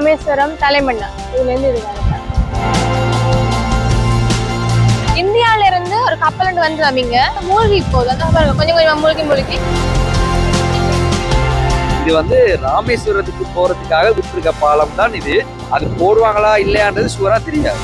ராமேஸ்வரம் தலைமண்ணா. இதுல இருந்து இது வரைக்கும். இந்தியால இருந்து ஒரு கப்பல் வந்து வந்தீங்க மூழ்கி போகுது. அதான் பாருங்க கொஞ்சம் கொஞ்சமா மூழ்கி மூழ்கி. இது வந்து ராமேஸ்வரத்துக்கு போறதுக்காக விட்டுருக்க பாலம் தான் இது. அது போடுவாங்களா இல்லையான்றது சுவரா தெரியாது.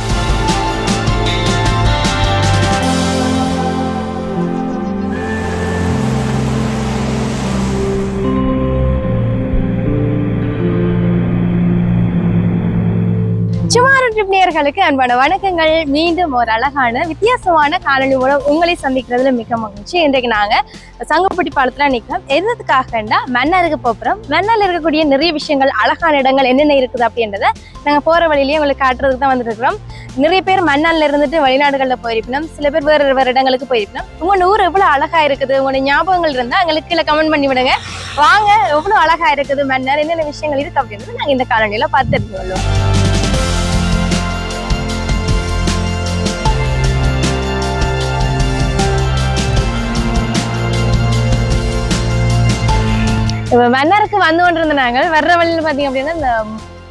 யூடியூப் நேயர்களுக்கு அன்பான வணக்கங்கள். மீண்டும் ஒரு அழகான வித்தியாசமான காலநிலை மூலம் உங்களை சந்திக்கிறதுல மிக மகிழ்ச்சி. இன்றைக்கு நாங்கள் சங்கப்பட்டி பாலத்தில் நிற்கிறோம் எதுக்காகண்டா? மன்னருக்கு போகிறோம் மன்னர் இருக்கக்கூடிய நிறைய விஷயங்கள் அழகான இடங்கள் என்னென்ன இருக்குது அப்படின்றத நாங்கள் போகிற வழியிலேயே உங்களுக்கு காட்டுறதுக்கு தான் வந்துருக்கிறோம். நிறைய பேர் மன்னாலில் இருந்துட்டு வெளிநாடுகளில் போயிருப்பினோம் சில பேர் வேறு வேறு இடங்களுக்கு போயிருக்கணும். உங்கள் ஊர் எவ்வளோ அழகாக இருக்குது? உங்களோட ஞாபகங்கள் இருந்தால் எங்களுக்கு கீழே கமெண்ட் பண்ணி விடுங்க. வாங்க எவ்வளோ அழகாக இருக்குது மன்னர் என்னென்ன விஷயங்கள் இருக்குது அப்படின்றது நாங்கள் இந்த காணொலியில பார்த்து தெரிஞ்சு இப்போ மன்னருக்கு வந்து கொண்டிருந்த நாங்கள் வர்ற வழியில பார்த்தீங்க அப்படின்னா இந்த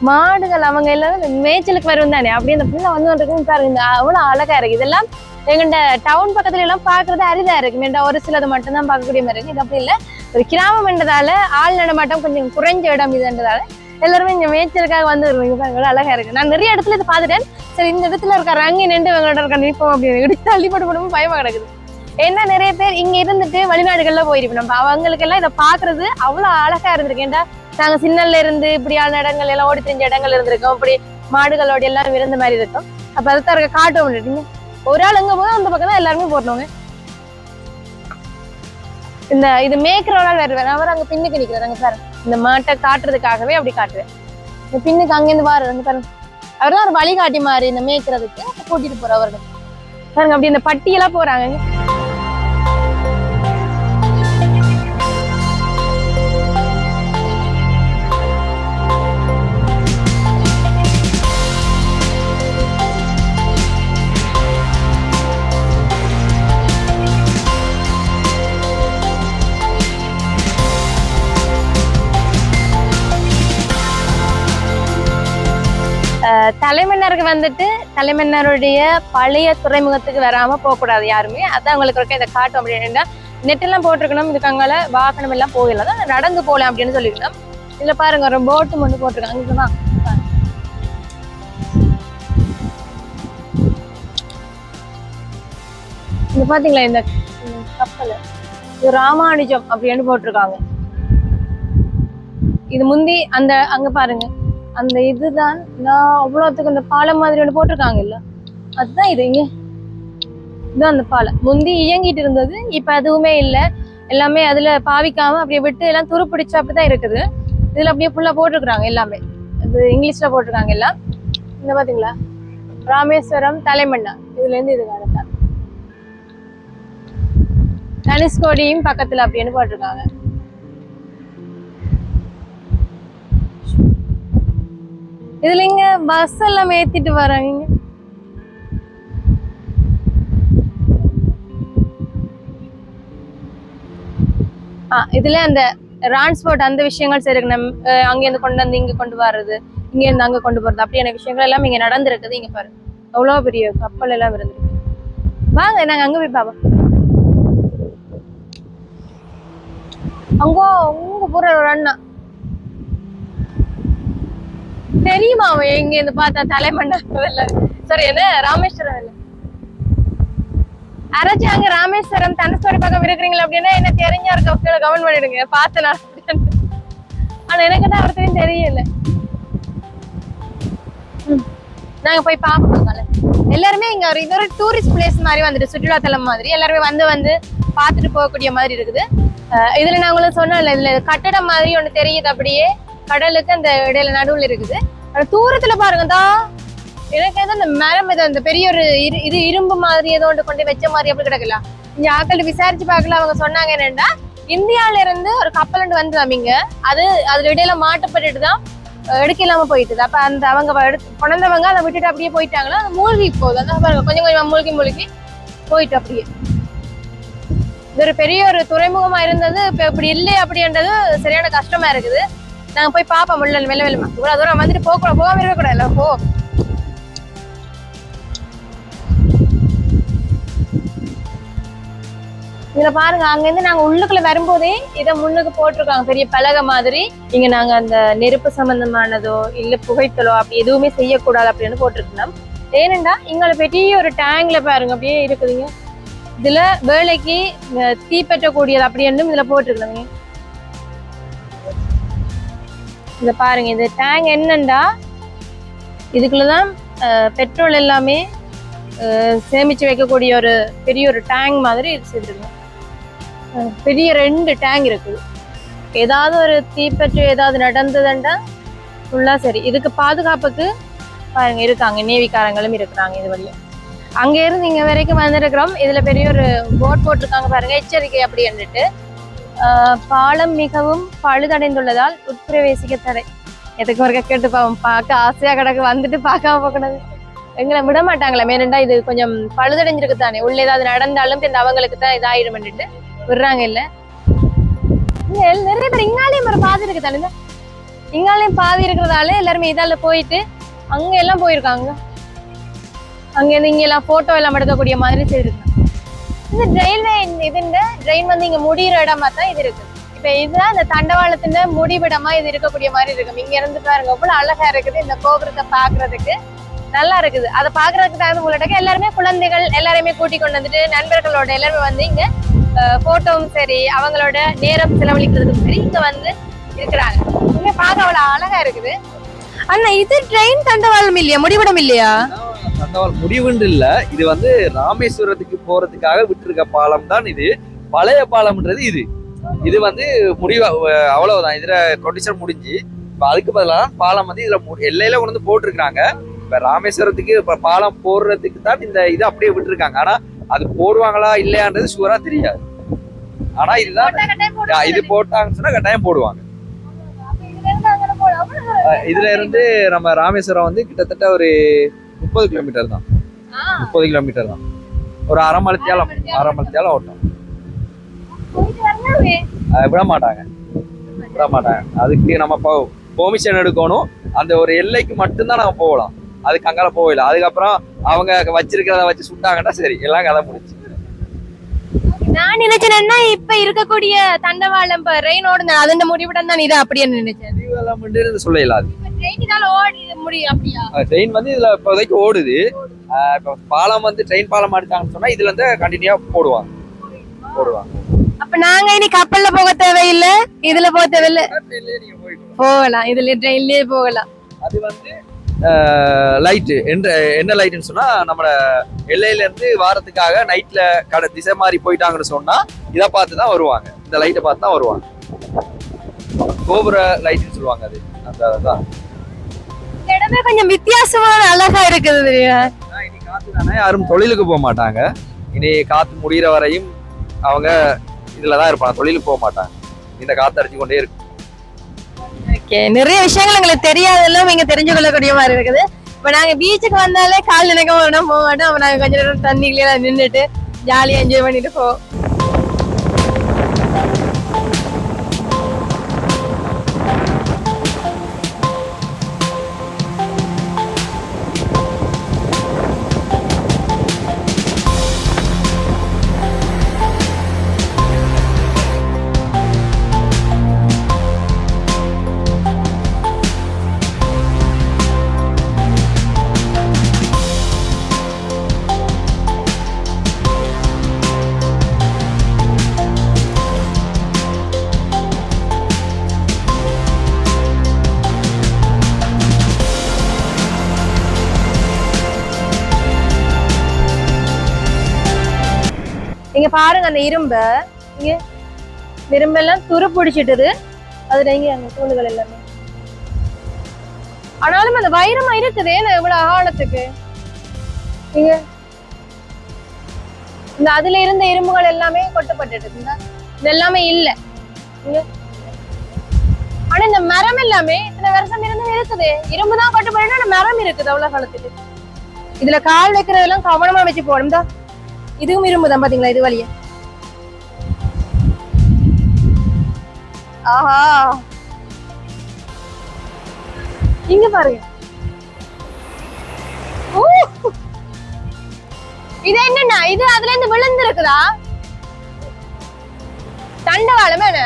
மாடுகள் அவங்க எல்லாம் இந்த மேய்ச்சலுக்கு வரும் தானே? அப்படியே இந்த புள்ள வந்து கொண்டிருக்கு பாருங்க இந்த அவ்வளோ அழகாக இருக்குது இதெல்லாம் எங்கள்கிட்ட டவுன் பக்கத்துல எல்லாம் பார்க்கறது அரிதாக இருக்கு. மேண்டா ஒரு சிலது மட்டும்தான் பார்க்கக்கூடிய மாதிரி இருக்கு. இது அப்படி இல்லை. ஒரு கிராமம் என்றதால ஆள் நடமாட்டம் கொஞ்சம் குறைஞ்ச இடம் இதுன்றதால எல்லாருமே இங்கே மேய்ச்சலுக்காக வந்து வருவாங்க. அழகா இருக்கு. நான் நிறைய இடத்துல இது பார்த்துட்டேன். சரி இந்த இடத்துல இருக்க ரங்கி நின்று இவங்களோட இருக்க நிற்போம் அப்படின்னு. இடித்து அள்ளிப்பட்டு போடும்போது பயமா கிடக்குது. ஏன்னா நிறைய பேர் இங்க இருந்துட்டு வெளிநாடுகள்ல போயிருப்போம் நம்ம அவங்களுக்கு எல்லாம் இதை பாக்குறது அவ்வளவு அழகா இருந்திருக்கு. ஏன்டா நாங்க சின்னல்ல இருந்து இப்படியான இடங்கள் எல்லாம் ஓடி தெரிஞ்ச இடங்கள் இருந்திருக்கோம். இப்படி மாடுகளோட எல்லாம் இருந்த மாதிரி இருக்கும். அப்ப அதை இருக்க காட்டும் ஒரு ஆள் எங்க போதும் அந்த பக்கம் தான் எல்லாருமே போடணுங்க. இந்த இது மேய்க்கிற ஒரு ஆள் வேற வேற. அவர் அங்க பின்னுக்கு நிக்கிறாங்க அங்க பாருங்க. இந்த மாட்டை காட்டுறதுக்காகவே அப்படி காட்டுறேன் இந்த பின்னுக்கு அங்கிருந்து வாரு அங்க பாருங்க. அவர் தான் ஒரு வழிகாட்டி மாதிரி இந்த மேய்க்கிறதுக்கு கூட்டிட்டு போற அவர்கள். பாருங்க அப்படி இந்த பட்டியெல்லாம் போறாங்க வந்துட்டு தலைமன்னருடைய பழைய துறைமுகத்துக்கு வராம போகக்கூடாது யாருமே. அதான் உங்களுக்கு இருக்க இதை காட்டும் அப்படின்னா நெட் எல்லாம் போட்டிருக்கணும் இதுக்காங்கால வாகனம் எல்லாம் போகல. தான் நடந்து போகலாம் அப்படின்னு சொல்லிருக்கணும் இதுல பாருங்க ஒரு போட்டு மட்டும் போட்டிருக்காங்க. இதுதான் இது பாத்தீங்களா இந்த கப்பல்? இது ராமானுஜம் அப்படின்னு போட்டிருக்காங்க. இது முந்தி அந்த அங்க பாருங்க. அந்த இதுதான். நான் அவ்வளோத்துக்கு அந்த பாலம் மாதிரி ஒன்று போட்டிருக்காங்கல்ல அதுதான் இது இங்கே. இதுதான் அந்த பாலம் முந்தி இயங்கிட்டு இருந்தது இப்போ அதுவுமே இல்லை. எல்லாமே அதில் பாவிக்காமல் அப்படியே விட்டு எல்லாம் துரு பிடிச்சா அப்படி தான் இருக்குது. இதில் அப்படியே ஃபுல்லாக போட்டிருக்கிறாங்க எல்லாமே. இது இங்கிலீஷில் போட்டிருக்காங்க எல்லாம். இந்த பார்த்தீங்களா ராமேஸ்வரம் தலைமண்ணா. இதுலேருந்து இது காலத்தான் தனுஷ்கோடியும் பக்கத்தில் அப்படின்னு போட்டிருக்காங்க. இதுல இங்க பஸ் எல்லாம் ஏத்திட்டு வராங்க. இதுல அந்த டிரான்ஸ்போர்ட் அந்த விஷயங்கள் சரி இருக்கு. அங்கேருந்து கொண்டு வந்து இங்க கொண்டு வர்றது இங்க இருந்து அங்க கொண்டு போறது அப்படியான விஷயங்கள் எல்லாம் இங்க நடந்திருக்குது இங்க பாருங்க அவ்வளவு பெரிய கப்பல் எல்லாம் இருந்திருக்கு. வாங்க நாங்க அங்க போய் பாப்போம். அங்கோ உங்க போற ஒரு அண்ணா. தெரியுமா அவன் எங்க இருந்து பார்த்தா தலைமண்டல சாரி என்ன? ராமேஸ்வரம் இல்ல. யாராச்சும் அங்க ராமேஸ்வரம் தனுஷ்கோடி பக்கம் இருக்கிறீங்களா அப்படின்னா என்ன தெரிஞ்சா இருக்க கீழே கமெண்ட் பண்ணிடுங்க. பார்த்து நான். ஆனா எனக்கு தான் ஒருத்தரையும் தெரியல. நாங்க போய் பார்ப்போம் எல்லாருமே இங்க ஒரு இது ஒரு டூரிஸ்ட் பிளேஸ் மாதிரி வந்துட்டு சுற்றுலாத்தலம் மாதிரி. எல்லாருமே வந்து வந்து பார்த்துட்டு போகக்கூடிய மாதிரி இருக்குது. இதுல நான் உங்களுக்கு சொன்னோம்ல இதுல கட்டடம் மாதிரி ஒண்ணு தெரியுது அப்படியே. கடலுக்கு அந்த இடையில நடுவுல இருக்குது. தூரத்துல பாருங்க எனக்கு ஏதோ அந்த மரம் ஏதோ அந்த பெரிய ஒரு இரு இது இரும்பு மாதிரி ஏதோ ஒன்று கொண்டு வச்ச மாதிரி அப்படி கிடக்கல இங்க ஆக்கள் விசாரிச்சு பார்க்கல அவங்க சொன்னாங்க என்னன்னா இந்தியால இருந்து ஒரு கப்பல் ஒன்று வந்து அமைங்க அது அதுல இடையில மாட்டப்பட்டுட்டு தான் எடுக்க இல்லாம போயிட்டுது. அப்ப அந்த அவங்க எடுத்து கொண்டவங்க அதை விட்டுட்டு அப்படியே போயிட்டாங்களா? அது மூழ்கி போகுது. அதான் பாருங்க கொஞ்சம் கொஞ்சமா மூழ்கி மூழ்கி போயிட்டு அப்படியே. இது ஒரு பெரிய ஒரு துறைமுகமா இருந்தது. இப்ப இப்படி இல்லை அப்படின்றது சரியான கஷ்டமா இருக்குது. நாங்க போய் பாப்போம் உள்ள மெல்ல மெல்லமா இவ்வளவு தூரம் வந்துட்டு போக கூட போகாம இருக்க கூடாதுல்ல போ. இதுல பாருங்க அங்க இருந்து நாங்க உள்ளுக்குள்ள வரும்போதே இதை முன்னுக்கு போட்டிருக்காங்க. பெரிய பலகை மாதிரி. இங்க நாங்க அந்த நெருப்பு சம்பந்தமானதோ இல்ல புகைத்தலோ அப்படி எதுவுமே செய்யக்கூடாது அப்படின்னு போட்டிருக்கோம் ஏனண்டா இங்கள பெரிய ஒரு டேங்க்ல பாருங்க அப்படியே இருக்குதுங்க. இதுல வேலைக்கு தீப்பற்றக்கூடியது அப்படி அப்படின்னு இதுல போட்டிருக்காங்க இதை பாருங்க இது டேங்க் என்னண்டா? இதுக்குள்ளதான் தான் பெட்ரோல் எல்லாமே சேமித்து சேமிச்சு வைக்கக்கூடிய ஒரு பெரிய ஒரு டேங்க் மாதிரி இது பெரிய ரெண்டு டேங்க் இருக்குது. ஏதாவது ஒரு தீப்பற்றி ஏதாவது நடந்ததுண்டா? ஃபுல்லாக சரி. இதுக்கு பாதுகாப்புக்கு பாருங்க இருக்காங்க நேவிக்காரங்களும் இருக்கிறாங்க இது வழியா. அங்கேருந்து இருந்து வரைக்கும் வந்திருக்கிறோம். இதில் பெரிய ஒரு போட் போட்டிருக்காங்க பாருங்கள் எச்சரிக்கை அப்படின்ட்டு பாலம் மிகவும் பழுதடைந்துள்ளதால் உட்பிரவேசிக்க தடை எதுக்கு ஒரு கேட்டு பாவம் பார்க்க ஆசையா கிடக்கு வந்துட்டு பார்க்காம போகக்கூடாது. எங்களை விட மாட்டாங்களே மேலண்டா இது கொஞ்சம் பழுதடைஞ்சிருக்கு தானே உள்ள ஏதாவது நடந்தாலும் இந்த அவங்களுக்கு தான் இதாயிடும்னுட்டு விடுறாங்க இல்ல. நிறைய பேர் இங்காலையும் ஒரு பாதி இருக்கு தானே இங்காலையும் பாதி இருக்கிறதால எல்லாருமே இதால போயிட்டு அங்க எல்லாம் போயிருக்காங்க. அங்க இருந்து இங்க எல்லாம் போட்டோ எல்லாம் எடுக்கக்கூடிய மாதிரி செய்திருக்காங்க. இந்த ரயில்வே இதுண்ட ட்ரெயின் வந்து இங்க முடியிற இடமா தான் இது இருக்கு. இப்ப இதுதான் இந்த தண்டவாளத்தின் முடிவிடமா இது இருக்கக்கூடிய மாதிரி இருக்கும் இங்க இருந்து பாருங்க எவ்வளவு அழகா இருக்குது இந்த கோபுரத்தை பாக்குறதுக்கு நல்லா இருக்குது. அதை பாக்குறதுக்கு தகுந்த உள்ளடக்க எல்லாருமே குழந்தைகள் எல்லாருமே கூட்டி கொண்டு வந்துட்டு நண்பர்களோட எல்லாருமே வந்து இங்க போட்டோவும் சரி அவங்களோட நேரம் செலவழிக்கிறதுக்கும் சரி இங்க வந்து இருக்கிறாங்க. இங்க பார்க்க அவ்வளவு அழகா இருக்குது. அண்ணா இது ட்ரெயின் தண்டவாளம் இல்லையா? முடிவிடம் இல்லையா? தண்டவாள் முடிவுன்னு இல்ல இது வந்து ராமேஸ்வரத்துக்கு போறதுக்காக விட்டுருக்க பாலம் தான் இது. பழைய பாலம்ன்றது இது. இது வந்து முடிவு அவ்வளவுதான். இதுல கொண்டிஷன் முடிஞ்சு இப்ப அதுக்கு பதிலாக பாலம் வந்து இதுல எல்லையில கொண்டு வந்து போட்டிருக்காங்க இப்ப ராமேஸ்வரத்துக்கு இப்ப பாலம் போடுறதுக்கு தான் இந்த இது அப்படியே விட்டுருக்காங்க. ஆனா அது போடுவாங்களா இல்லையான்றது ஷுவரா தெரியாது. ஆனா இதுதான் இது போட்டாங்கன்னு சொன்னா கட்டாயம் போடுவாங்க. இதுல இருந்து நம்ம ராமேஸ்வரம் வந்து கிட்டத்தட்ட ஒரு முப்பது கிலோமீட்டர் தான். முப்பது கிலோமீட்டர் தான். ஒரு அரை மணித்தியாலம் அரை மணித்தியாலம் ஓட்டம். விட மாட்டாங்க. விட மாட்டாங்க. அதுக்கு நம்ம பெர்மிஷன் எடுக்கணும். அந்த ஒரு எல்லைக்கு மட்டும்தான் நம்ம போகலாம். அதுக்கு அங்கால போகல அதுக்கப்புறம் அவங்க வச்சிருக்கிறத வச்சு சுட்டாங்கன்னா சரி. எல்லாம் கதை முடிச்சு நான் நினைச்சேன்னா இப்ப இருக்கக்கூடிய தண்டவாளம் ரெயின் ஓடுன அதன் முடிவிடம் தான் இது அப்படின்னு நினைச்சேன். டெவலப்மெண்ட் சொல்ல இயலாது இப்ப ட்ரெயின் வந்து இதுல இப்போதைக்கு ஓடுது. இப்போ பாலம் வந்து ட்ரெயின் பாலம் அடிச்சாங்கன்னு சொன்னா இதுல இருந்து கண்டினியூவா போடுவாங்க. போடுவாங்க. அப்ப நாங்க இனி கப்பல்ல போக தேவையில்லை? இதுல போக தேவையில்ல? போகலாம். இதுல ட்ரெயின்லயே போகலாம். அது வந்து லைட்டு என்ன என்ன லைட்டுன்னு சொன்னா நம்மள எல்லையில இருந்து வாரத்துக்காக நைட்ல கடை திசை மாறி போயிட்டாங்கன்னு சொன்னா இதை பார்த்து தான் வருவாங்க. இந்த லைட்டை பார்த்து தான் வருவாங்க. கோபுர லைட்னு சொல்லுவாங்க அது. அந்த அதான். இந்த இடமே கொஞ்சம் வித்தியாசமான அழகா இருக்குது இனி காத்து தானே? யாரும் தொழிலுக்கு போக மாட்டாங்க. இனி காத்து முடிகிற வரையும் அவங்க இதுல தான் இருப்பாங்க. தொழிலுக்கு போக மாட்டாங்க. இந்த காத்து அடிச்சு கொண்டே இருக்கும் ஓகே நிறைய விஷயங்கள் எங்களுக்கு தெரியாதெல்லாம் இங்க தெரிஞ்சு கொள்ளக்கூடிய மாதிரி இருக்குது. இப்ப நாங்க பீச்சுக்கு வந்தாலே கால் நினைக்க மாட்டோம் போக மாட்டோம். அப்ப நாங்க கொஞ்ச நேரம் தண்ணிக்குள்ளே நின்றுட்டு ஜாலியா என்ஜாய் பண்ணிட்டு போவோம் இரும்ப இங்க இரும்பெல்லாம் துரு பிடிச்சிட்டது. அதுல இங்க அந்த தூணுகள் எல்லாமே. ஆனாலும் அந்த வைரமா இருக்குதே நான் எவ்வளவு ஆழத்துக்கு? இங்க. இந்த அதுல இருந்த இரும்புகள் எல்லாமே கொட்டப்பட்டுட்டு இந்த இது எல்லாமே இல்ல. ஆனா இந்த மரம் எல்லாமே இத்தனை வருஷம் இருந்து இருக்குது. இரும்பு தான் கொட்டப்பட்டு ஆனா மரம் இருக்குது அவ்வளவு காலத்துக்கு. இதுல கால் வைக்கிறதெல்லாம் கவனமா வச்சு போகணும். தான் இதுவும் இரும்பு தான் பாத்தீங்களா இது வழியா? ஆஹா. இங்க பாருங்க இது என்னண்ணா? இது அதுல இருந்து விழுந்து இருக்குதா தண்டவாளம் என்ன?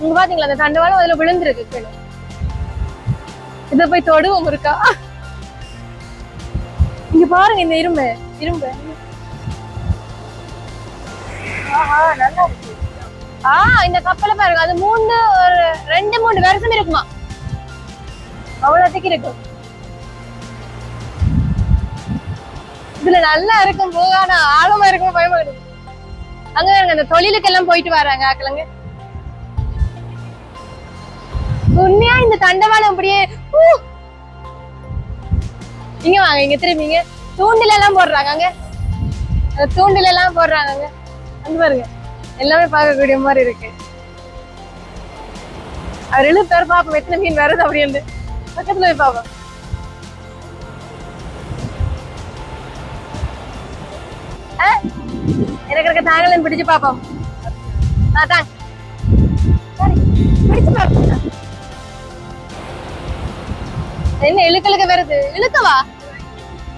இங்க பாத்தீங்களா அந்த தண்டவாளம் அதுல விழுந்திருக்கு இத போய் தொடுவோம் இருக்கா இங்க பாருங்க இந்த இரும்பு. இரும்பு. ஆஹா, நல்லா இருக்கு. ஆ இந்த கப்பலை பாருங்க. அது மூணு ஒரு ரெண்டு மூணு வருஷம் இருக்குமா? அவ்வளவுக்கு இருக்கும் இதுல நல்லா இருக்கும் போக ஆனா ஆழமா இருக்கும் பயமா இருக்கு. அங்க அந்த தொழிலுக்கு எல்லாம் போயிட்டு வராங்க ஆக்கலங்க உண்மையா இந்த தண்டவாளம் அப்படியே இங்க வாங்க இங்க திரும்பிங்க தூண்டில எல்லாம் போடுறாங்க அங்க. தூண்டில எல்லாம் போடுறாங்க அங்க பாருங்க. எல்லாமே பார்க்கக்கூடிய மாதிரி இருக்கு. அவர் ரெண்டு பேர் பார்ப்போம். எத்தனை மீன் வருது அப்படின்னு. பக்கத்துல போய் பாப்போம் எனக்கு இருக்க தாங்களும் பிடிச்சு பாப்போம் அதான் பிடிச்சு என்ன இழுக்கலுக்கு வருது. இழுக்கவா?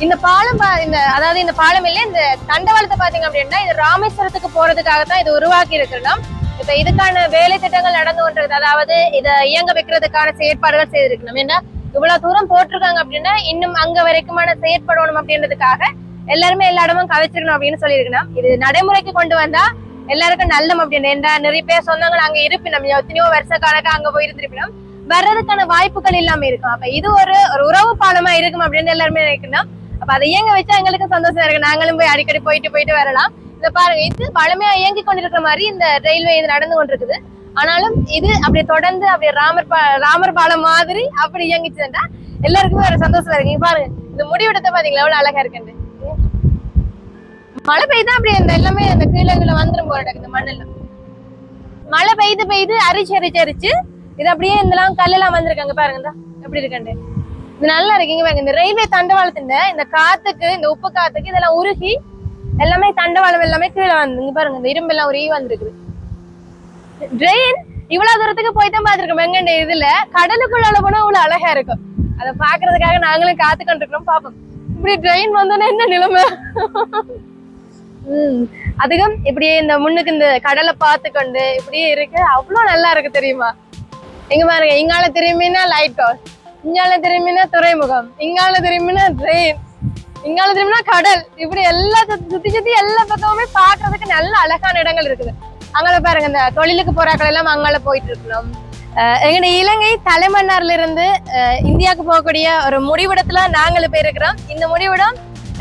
இந்த பாலம் பா- இந்த அதாவது இந்த பாலம் இல்ல இந்த தண்டவாளத்தை பாத்தீங்க அப்படின்னா இது ராமேஸ்வரத்துக்கு போறதுக்காக தான் இது உருவாக்கி இருக்கிறோம் இப்ப இதுக்கான வேலை திட்டங்கள் நடந்து கொண்டிருக்கு அதாவது இதை இயங்க வைக்கிறதுக்கான செயற்பாடுகள் செய்திருக்கணும். ஏன்னா இவ்வளவு தூரம் போட்டிருக்காங்க அப்படின்னா இன்னும் அங்க வரைக்குமான செயற்படணும் அப்படின்றதுக்காக எல்லாருமே எல்லா இடமும் கதைச்சிடணும் அப்படின்னு சொல்லியிருக்கணும். இது நடைமுறைக்கு கொண்டு வந்தா எல்லாருக்கும் நல்லம் அப்படின்னு. ஏன்டா நிறைய பேர் சொந்தங்கள் அங்க இருப்பினோம். எத்தனையோ வருஷ கணக்கா அங்க போய் இருந்திருப்பினும் வர்றதுக்கான வாய்ப்புகள் இல்லாம இருக்கும். அப்ப இது ஒரு ஒரு உறவு பாலமா இருக்கும் அப்படின்னு எல்லாருமே நினைக்கணும். அப்ப அதை இயங்க வச்சா எங்களுக்கு சந்தோஷம் இருக்கு. நாங்களும் போய் அடிக்கடி போயிட்டு போயிட்டு வரலாம். இதை பாருங்க இது பழமையா இயங்கி கொண்டிருக்கிற மாதிரி இந்த ரயில்வே இது நடந்து கொண்டிருக்குது. ஆனாலும் இது அப்படி தொடர்ந்து அப்படி ராமர் பா ராமர் பாலம் மாதிரி அப்படி இயங்கிச்சுன்னா எல்லாருக்குமே ஒரு சந்தோஷம் இருக்கு. பாருங்க இந்த முடிவெடுத்த பாத்தீங்களா? எவ்வளவு அழகா இருக்குன்னு மழை பெய்தா அப்படி இந்த எல்லாமே இந்த கீழே கீழே வந்துடும் போல இந்த மண்ணில். மழை பெய்து பெய்து அரிச்சு அரிச்சு அரிச்சு. இது அப்படியே இதெல்லாம் கல்லெல்லாம் வந்திருக்காங்க பாருங்க இந்தா. எப்படி இருக்கண்டு இது நல்லா இருக்கு. இங்க பாருங்க இந்த ரயில்வே தண்டவாளத்துல இந்த காத்துக்கு இந்த உப்பு காத்துக்கு இதெல்லாம் உருகி எல்லாமே தண்டவாளம் எல்லாமே கீழே வந்து இங்க பாருங்க இந்த இரும்பு எல்லாம் உருகி வந்திருக்குது. ட்ரெயின் இவ்வளவு தூரத்துக்கு போய் தான் பாத்துருக்கோம் எங்க இதுல? கடலுக்குள்ள போனா இவ்வளவு அழகா இருக்கும். அதை பாக்குறதுக்காக நாங்களும் காத்து கொண்டிருக்கிறோம். பாப்போம். இப்படி ட்ரெயின் வந்தோன்னா என்ன நிலைமை? உம் அதுக்கும் இப்படியே இந்த முன்னுக்கு இந்த கடலை பார்த்து கொண்டு இப்படியே இருக்கு. அவ்வளவு நல்லா இருக்கு தெரியுமா? இங்க பாருங்க இங்கால திரும்பினா லைட் ஹவுஸ் இங்கால திரும்பினா துறைமுகம் இங்கால திரும்பினா ட்ரெயின் இங்கால திரும்பினா கடல் இப்படி எல்லா சுத்தி சுத்தி எல்லா பக்கமுமே பாக்குறதுக்கு நல்ல அழகான இடங்கள் இருக்குது அங்கால பாருங்க இந்த தொழிலுக்கு போறாக்கள் எல்லாம் அங்கால போயிட்டு இருக்கணும் எங்கட இலங்கை தலைமன்னார்ல இருந்து இந்தியாவுக்கு போகக்கூடிய ஒரு முடிவிடத்துல நாங்கள் போயிருக்கிறோம் இந்த முடிவிடம்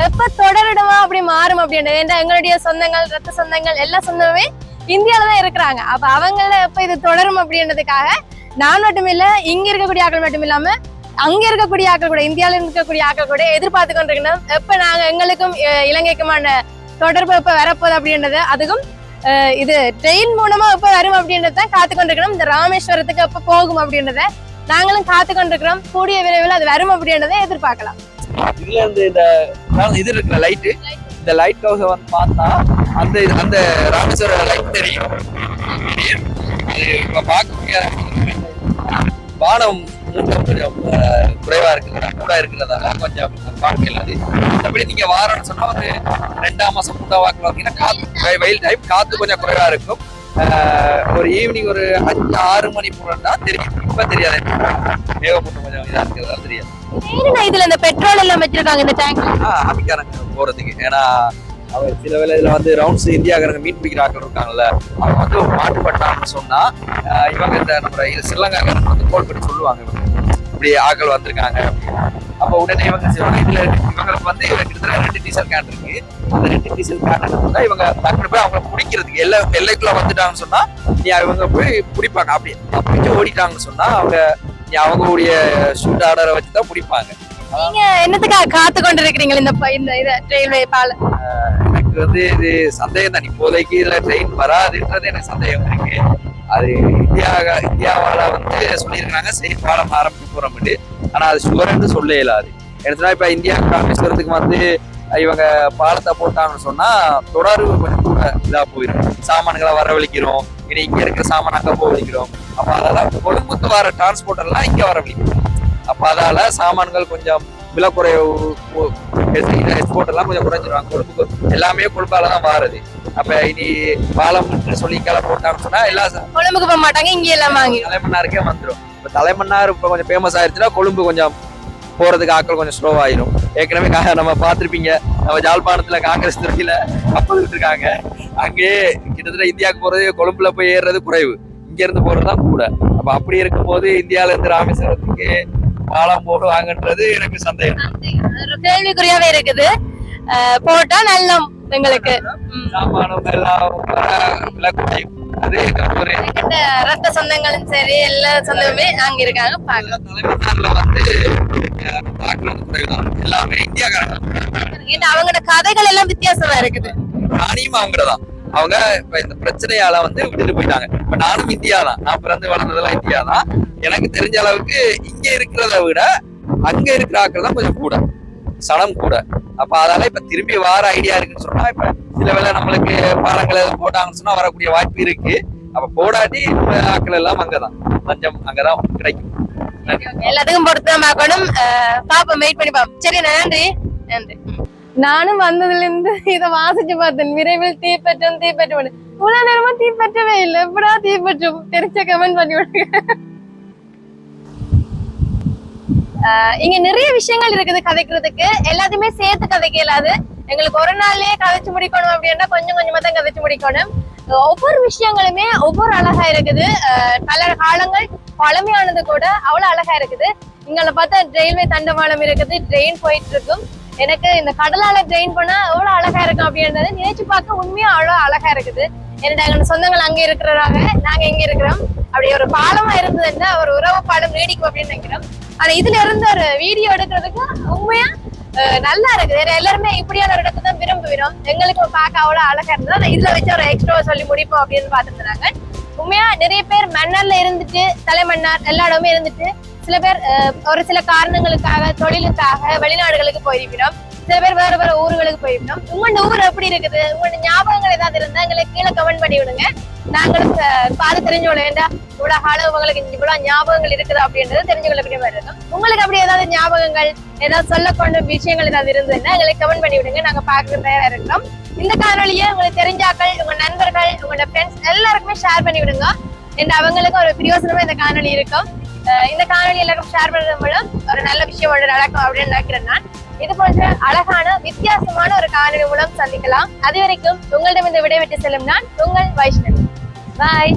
எப்ப தொடரிடமா அப்படி மாறும் அப்படின்றது ஏன்டா எங்களுடைய சொந்தங்கள் ரத்த சொந்தங்கள் எல்லா சொந்தமுமே இந்தியாவில தான் இருக்கிறாங்க அப்ப அவங்கள எப்ப இது தொடரும் அப்படின்றதுக்காக நான் மட்டும் இல்ல இங்க இருக்கக்கூடிய ஆட்கள் மட்டும் இல்லாம அங்க இருக்கக்கூடிய ஆட்கள் கூட இந்தியாவில் இருக்கக்கூடிய ஆட்கள் கூட எதிர்பார்த்து கொண்டிருக்கணும் எப்ப நாங்க எங்களுக்கும் இலங்கைக்குமான தொடர்பு எப்ப வரப்போகுது அப்படின்றது அதுக்கும் இது ட்ரெயின் மூலமா எப்ப வரும் அப்படின்றத காத்து கொண்டிருக்கணும் இந்த ராமேஸ்வரத்துக்கு எப்ப போகும் அப்படின்றத நாங்களும் காத்து கொண்டிருக்கிறோம். கூடிய விரைவில் அது வரும் அப்படின்றத எதிர்பார்க்கலாம். இதுல இருந்து இந்த இது இருக்கிற லைட்டு இந்த லைட் ஹவுஸை வந்து பார்த்தா அந்த அந்த ராமேஸ்வர லைட் தெரியும். அது பார்க்க முடியாத வானம் கொஞ்சம் குறைவா இருக்கிறதா கூட இருக்கிறதால கொஞ்சம் பார்க்கல அது மற்றபடி நீங்க வாரம்னு சொன்னா ஒரு ரெண்டாம் மாசம் மூன்றாம் வாக்கில் வந்தீங்கன்னா காத்து வெயில் டைம் காத்து கொஞ்சம் குறைவா இருக்கும். ஒரு ஈவினிங் ஒரு அஞ்சு ஆறு மணி போறோம்னா தெரியும். இப்ப தெரியாது. மேகமூட்டம் கொஞ்சம் இதா இருக்கிறதால தெரியாது. இதுல இந்த பெட்ரோல் எல்லாம் வச்சிருக்காங்க இந்த டேங்க் ஆபிக்காரங்க போறதுக்கு. ஏன்னா அவர் சில வேலை இதில் வந்து ரவுண்ட்ஸ் இந்தியாக்காரங்க மீன் பிடிக்கிற ஆட்கள் இருக்காங்கல்ல அவங்க வந்து ஒரு மாட்டுப்பட்டாங்கன்னு சொன்னா இவங்க இந்த நம்ம இது ஸ்ரீலங்காக்காரங்க வந்து கோல் பண்ணி சொல்லுவாங்க இப்படி ஆக்கள் வந்திருக்காங்க அப்படின்னு. அப்ப உடனே இவங்க செய்வாங்க இதுல இவங்களுக்கு வந்து கிட்டத்தட்ட ரெண்டு டீசல் கேன் இருக்கு. அந்த ரெண்டு டீசல் கேன் இருந்தா இவங்க டக்குனு போய் அவங்கள பிடிக்கிறதுக்கு எல்லை எல்லைக்குள்ள வந்துட்டாங்கன்னு சொன்னா நீ இவங்க போய் பிடிப்பாங்க. அப்படி அப்படி ஓடிட்டாங்கன்னு சொன்னா அவங்க நீ அவங்களுடைய ஷூட் ஆர்டரை வச்சு தான் பிடிப்பாங்க. நீங்க என்னத்துக்காக காத்து கொண்டு இருக்கிறீங்க இந்த இந்த இத ரயில்வே பால? எனக்கு வந்து இது சந்தேகம் தான். இப்போதைக்கு இதுல ட்ரெயின் வராதுன்றது எனக்கு சந்தேகம் இருக்கு. அது இந்தியா இந்தியாவால வந்து சொல்லியிருக்காங்க சரி பாலம் ஆரம்பிக்க போறோம்னு ஆனா அது சுவர்னு சொல்ல இயலாது எடுத்துனா இப்ப இந்தியா ராமேஸ்வரத்துக்கு வந்து இவங்க பாலத்தை போட்டாங்கன்னு சொன்னா தொடர்பு கொஞ்சம் கூட இதா போயிடும் சாமான்களை வரவழிக்கிறோம். இனி இங்க இருக்கிற சாமான் அங்க போக வைக்கிறோம் அப்ப அதெல்லாம் கொழும்புக்கு வர டிரான்ஸ்போர்ட் எல்லாம் இங்க வரவழிக்கிறோம் அப்ப அதால சாமான்கள் கொஞ்சம் விலை குறைவு எக்ஸ்போர்ட் எல்லாம் கொஞ்சம் குறைஞ்சிருவாங்க. கொழும்புக்கு எல்லாமே கொழும்பால தான் மாறுது. அப்ப இனி பாலம் சொல்லி கிளை போட்டாங்கன்னு சொன்னா எல்லா கொழும்புக்கு போக மாட்டாங்க இங்க எல்லாம் வாங்கி தலைமன்னாருக்கே வந்துடும் இப்ப தலைமன்னார் இப்ப கொஞ்சம் ஃபேமஸ் ஆயிருச்சுன்னா கொழும்பு கொஞ்சம் போறதுக்கு ஆட்கள் கொஞ்சம் ஸ்லோ ஆயிரும். ஏற்கனவே நம்ம பார்த்திருப்பீங்க நம்ம ஜாழ்ப்பாணத்துல காங்கிரஸ் துறையில கப்பல் விட்டுருக்காங்க. அங்கேயே கிட்டத்தட்ட இந்தியாவுக்கு போறது கொழும்புல போய் ஏறுறது குறைவு. இங்க இருந்து போறதுதான் கூட. அப்ப அப்படி இருக்கும்போது இந்தியால இருந்து ராமேஸ்வரத்துக்கு பாலம் போடுவாங்கன்றது எனக்கு சந்தேகம். கேள்விக்குறியாவே இருக்குது. போட்டா நல்லம் எங்களுக்கு. சாமானம் எல்லாம் விலை குறையும். அது என்கிட்ட ரத்த சொந்தங்களும் சரி எல்லா சொந்தமுமே அங்க இருக்காங்க. வந்து குறைவுதான் எல்லாமே இந்தியாக்காரங்க. ஏன்னா அவங்களோட கதைகள் எல்லாம் வித்தியாசமா இருக்குது. ராணியும் அவங்களதான். அவங்க இப்ப இந்த பிரச்சனையால வந்து விட்டுட்டு போயிட்டாங்க. இப்ப நானும் இந்தியா தான் நான் பிறந்து வளர்ந்ததெல்லாம் இந்தியா தான் எனக்கு தெரிஞ்ச அளவுக்கு இங்க இருக்கிறத விட அங்க இருக்கிற ஆக்கள் தான் கொஞ்சம் கூட. சனம் கூட. அப்ப அதனால இப்ப திரும்பி வார ஐடியா இருக்குன்னு சொன்னா இப்ப சில வேளை நம்மளுக்கு பாடங்கள் எதுவும் போட்டாங்கன்னு சொன்னா வரக்கூடிய வாய்ப்பு இருக்கு. அப்ப போடாட்டி நம்ம ஆட்கள் எல்லாம் அங்கதான். லஞ்சம் அங்கதான் கிடைக்கும். எல்லாத்துக்கும் பொறுத்து தான் பார்க்கணும் பாப்போம் வெயிட் பண்ணி பாப்போம். சரி நன்றி. நன்றி. நானும் வந்ததுல இருந்து இதை வாசிச்சு பார்த்தேன். விரைவில் தீப்பற்றும் தீப்பற்றும் இவ்வளவு நேரமா தீப்பற்றவே இல்லை. எப்படா தீப்பற்றும்? தெரிஞ்ச கமெண்ட் பண்ணி விடுங்க. ஆஹ் இங்க நிறைய விஷயங்கள் இருக்குது கதைக்கிறதுக்கு. எல்லாத்தையுமே சேர்த்து கதைக்க இயலாது எங்களுக்கு ஒரு நாள்லயே கதைச்சு முடிக்கணும் அப்படின்னா கொஞ்சம் கொஞ்சமா தான் கதைச்சு முடிக்கணும். ஒவ்வொரு விஷயங்களுமே ஒவ்வொரு அழகா இருக்குது. பல காலங்கள் பழமையானது கூட அவ்வளவு அழகா இருக்குது. இங்களை பார்த்தா ரயில்வே தண்டவாளம் இருக்குது. ட்ரெயின் போயிட்டு இருக்கும். எனக்கு இந்த கடலால ஜெயின் பண்ணா எவ்வளவு அழகா இருக்கும் அப்படின்றத நினைச்சு பார்க்க உண்மையா அவ்வளவு அழகா இருக்குது. என்னோட சொந்தங்கள் அங்க இருக்கிறதாக நாங்க எங்க இருக்கிறோம். அப்படி ஒரு பாலமா இருந்ததுன்னா ஒரு உறவு பாலம் நீடிக்கும் அப்படின்னு நினைக்கிறோம். ஆனா இதுல இருந்து ஒரு வீடியோ எடுக்கிறதுக்கு உண்மையா நல்லா இருக்குது. எல்லாருமே இப்படியான ஒரு இடத்தை தான் விரும்புகிறோம். எங்களுக்கு பார்க்க அவ்வளவு அழகா இருந்தது. ஆனா இதுல வச்சு ஒரு எக்ஸ்ட்ரா சொல்லி முடிப்போம் அப்படின்னு பாத்துருந்தாங்க உண்மையா நிறைய பேர் மன்னர்ல இருந்துட்டு தலைமன்னார் எல்லா இடமும் இருந்துட்டு சில பேர் ஒரு சில காரணங்களுக்காக தொழிலுக்காக வெளிநாடுகளுக்கு போயிருக்கிறோம். சில பேர் வேற வேற ஊர்களுக்கு போயிருக்கிறோம். உங்களோட ஊர் எப்படி இருக்குது? உங்களோட ஞாபகங்கள் ஏதாவது இருந்தா எங்களுக்கு கீழே கமெண்ட் பண்ணி விடுங்க. நாங்களும் பார்த்து தெரிஞ்சுக்கொள்ள வேண்டாம் இவ்வளவு காலம் உங்களுக்கு இவ்வளவு ஞாபகங்கள் இருக்குது அப்படின்றது தெரிஞ்சுக்கொள்ளக்கூடிய மாதிரி இருக்கும். உங்களுக்கு அப்படி ஏதாவது ஞாபகங்கள் ஏதாவது சொல்லக்கொண்ட விஷயங்கள் ஏதாவது இருந்ததுன்னா எங்களுக்கு கமெண்ட் பண்ணி விடுங்க. நாங்க பார்க்க தயாரா இருக்கிறோம். இந்த காணொலியை உங்களுக்கு தெரிஞ்சாக்கள் உங்க நண்பர்கள் உங்களோட ஃப்ரெண்ட்ஸ் எல்லாருக்குமே ஷேர் பண்ணி விடுங்க. and அவங்களுக்கு ஒரு பிரியோசனமா இந்த காணொலி இருக்கும். இந்த காணொலி எல்லாருக்கும் ஷேர் பண்றது மூலம் ஒரு நல்ல விஷயம் ஒன்று நடக்கும் அப்படின்னு நினைக்கிறேன் நான். இது போன்ற அழகான வித்தியாசமான ஒரு காணொலி மூலம் சந்திக்கலாம். அது வரைக்கும் உங்களிடம் இந்த விடைபெற்று செல்லும் நான் உங்கள் வைஷ்ணவி. பாய்